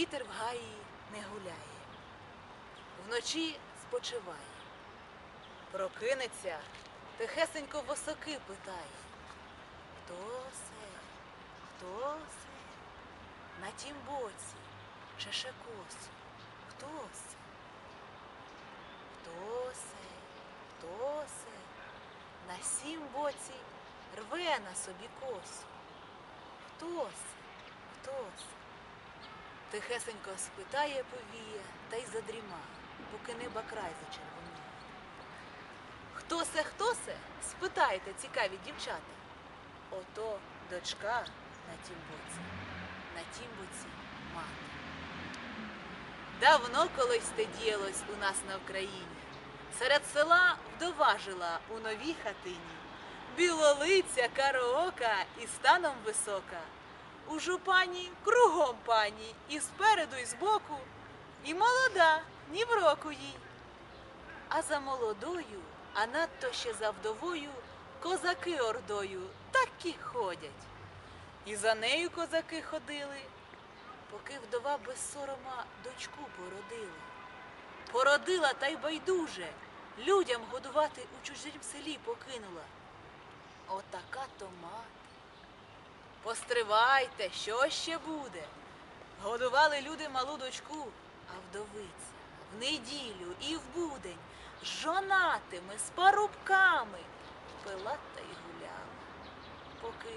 Вітер в гаї не гуляє, вночі спочиває. Прокинеться, тихесенько восоки питає. Хто се? Хто се? На тім боці, чеше косу. Хто се? Хто се? Хто се? На сім боці рве на собі косу. Хто се? Хто се? Тихесенько спитає повіє та й задріма, поки неба край зачервоніє. Хто се, хто се? Спитайте, цікаві дівчата. Ото дочка на тім боці, на тім боці мати. Давно колись те діялось у нас на Вкраїні. Серед села вдова жила у новій хатині. Білолиця, кароока і станом висока. У жупані кругом пані, і спереду, і збоку, і молода, ні в року їй. А за молодою, а надто ще за вдовою, козаки ордою такі ходять. І за нею козаки ходили, поки вдова без сорома дочку породила. Породила та й байдуже, людям годувати у чужім селі покинула. Отака то мати. Постривайте, що ще буде? Годували люди малу дочку, а вдовиця в неділю і в будень з жонатими, з парубками пила та й гуляла, поки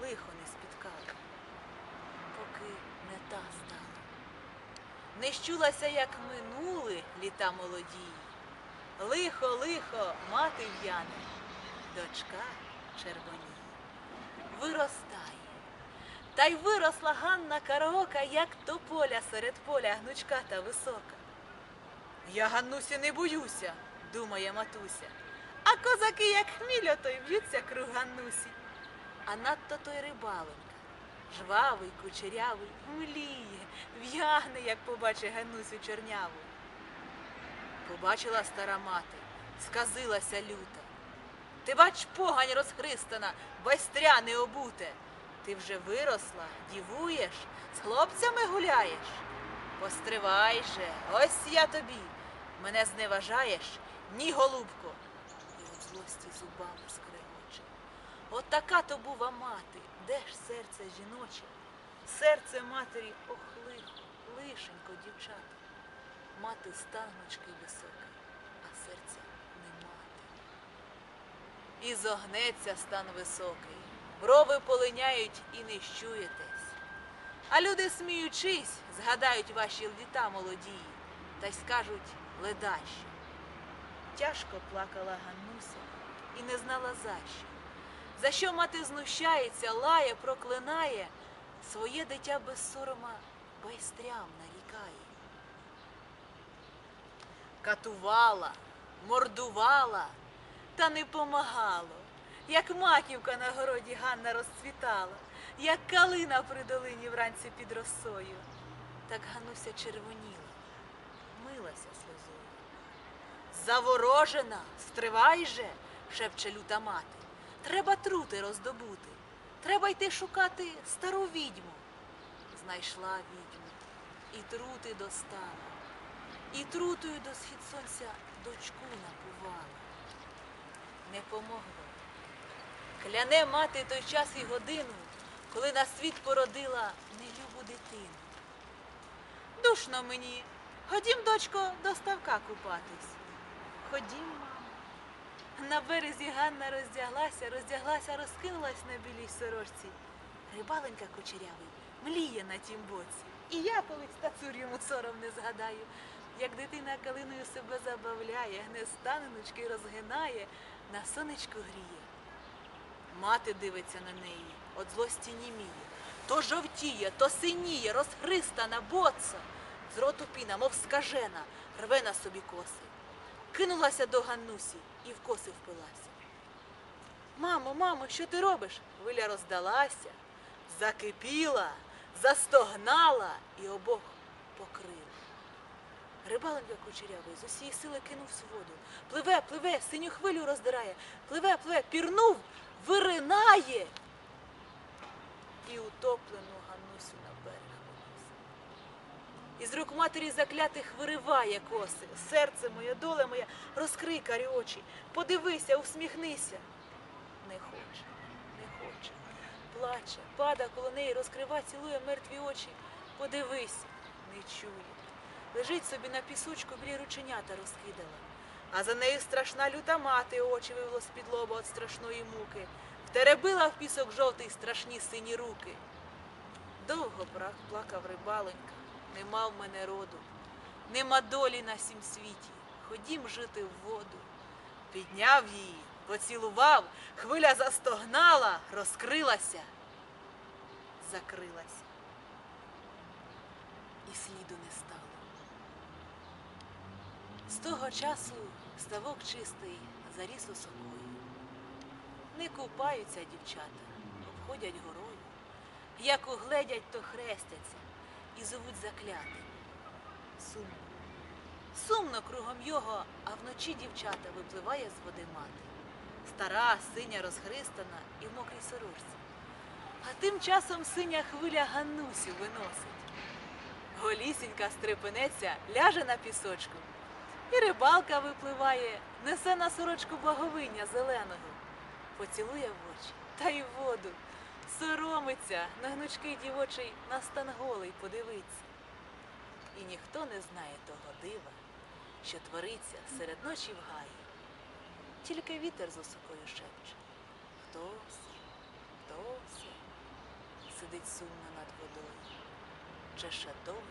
лихо не спіткало, поки не та стала. Не щулася, як минули літа молоді. Лихо, лихо, мати в'яне, дочка червоніє виростає. Та й виросла Ганна Караока, як тополя серед поля гнучка та висока. Я Ганнусі не боюся, думає матуся. А козаки, як хміль, то й б'ються круг Ганнусі. А надто той рибаленька, жвавий, кучерявий, мліє, в'ягне, як побачить Ганнусю чорняву. Побачила стара мати, сказилася люта. Ти бач, погань розхристана, байстря не обуте. Ти вже виросла, дівуєш, з хлопцями гуляєш. Постривай же, ось я тобі. Мене зневажаєш, ні, голубко. І от злості зубами скрегоче. От така то бува мати, де ж серце жіноче? Серце матері охлихо, лишенько, дівчата. Мати станочки висока, а мати. І зогнеться стан високий, брови полиняють і не щуєтесь. А люди, сміючись, згадають ваші літа молоді, та й скажуть ледащо. Тяжко плакала Ганнуся і не знала за що. За що мати знущається, лає, проклинає, своє дитя без сорома байстрям нарікає. Катувала, мордувала, та не помагало. Як маківка на городі Ганна розцвітала, як калина при долині вранці під росою. Так Гануся червоніла, милася сльозою. Заворожена, стривай же, шепче люта мати. Треба трути роздобути. Треба йти шукати стару відьму. Знайшла відьму, і трути достала, і трутою до схід сонця дочку напувала. Не помогло. Кляне мати той час і годину, коли на світ породила нелюбу дитину. Душно мені. Ходім, дочко, до ставка купатись. Ходім, мамо. На березі Ганна роздяглася, роздяглася, розкинулась на білій сорочці. Рибаленька кучерявий мліє на тім боці. І я колись та цур йому сором не згадаю, як дитина калиною себе забавляє, гнестаниночки розгинає, на сонечко гріє. Мати дивиться на неї, от злості німіє. То жовтіє, то синіє, розхристана, боца. З роту піна, мов скажена, рве на собі коси. Кинулася до Ганнусі і в коси впилася. Мамо, мамо, що ти робиш? Виля роздалася, закипіла, застогнала і обох покрила. Рибаленька кучерявий з усієї сили кинувся в воду. Пливе, пливе, синю хвилю роздирає, пливе, пливе, пірнув, виринає. І утоплену Ганнусю на берег винесе. Із рук матері заклятих вириває коси. Серце моє, доля моя, розкрий карі очі, подивися, усміхнися. Не хоче, не хоче. Плаче, пада коло неї, розкрива, цілує мертві очі. Подивись, не чує. Лежить собі на пісочку, біля рученята розкидала. А за нею страшна люта мати очі вивело з-під лоба від страшної муки. Втеребила в пісок жовтий страшні сині руки. Довго пра- плакав рибалонька, нема в мене роду, нема долі на сім світі, ходім жити в воду. Підняв її, поцілував, хвиля застогнала, розкрилася, закрилася. І сліду не стало. З того часу ставок чистий заріс осокою. Не купаються дівчата, обходять горою. Як угледять, то хрестяться і зовуть заклятим. Сумно. Сумно кругом його, а вночі дівчата випливає з води мати. Стара, синя, розхристана і в мокрій сорочці. А тим часом синя хвиля Ганусю виносить. Голісінька стрепенеться, ляже на пісочку. І рибалка випливає, несе на сорочку благовиння зеленого. Поцілує в очі та й воду. Соромиться, на гнучкий дівочий на стан голий подивиться. І ніхто не знає того дива, що твориться серед ночі в гаї. Тільки вітер з осокою шепче. Хто все, хто все сидить сумно над водою, чеше довго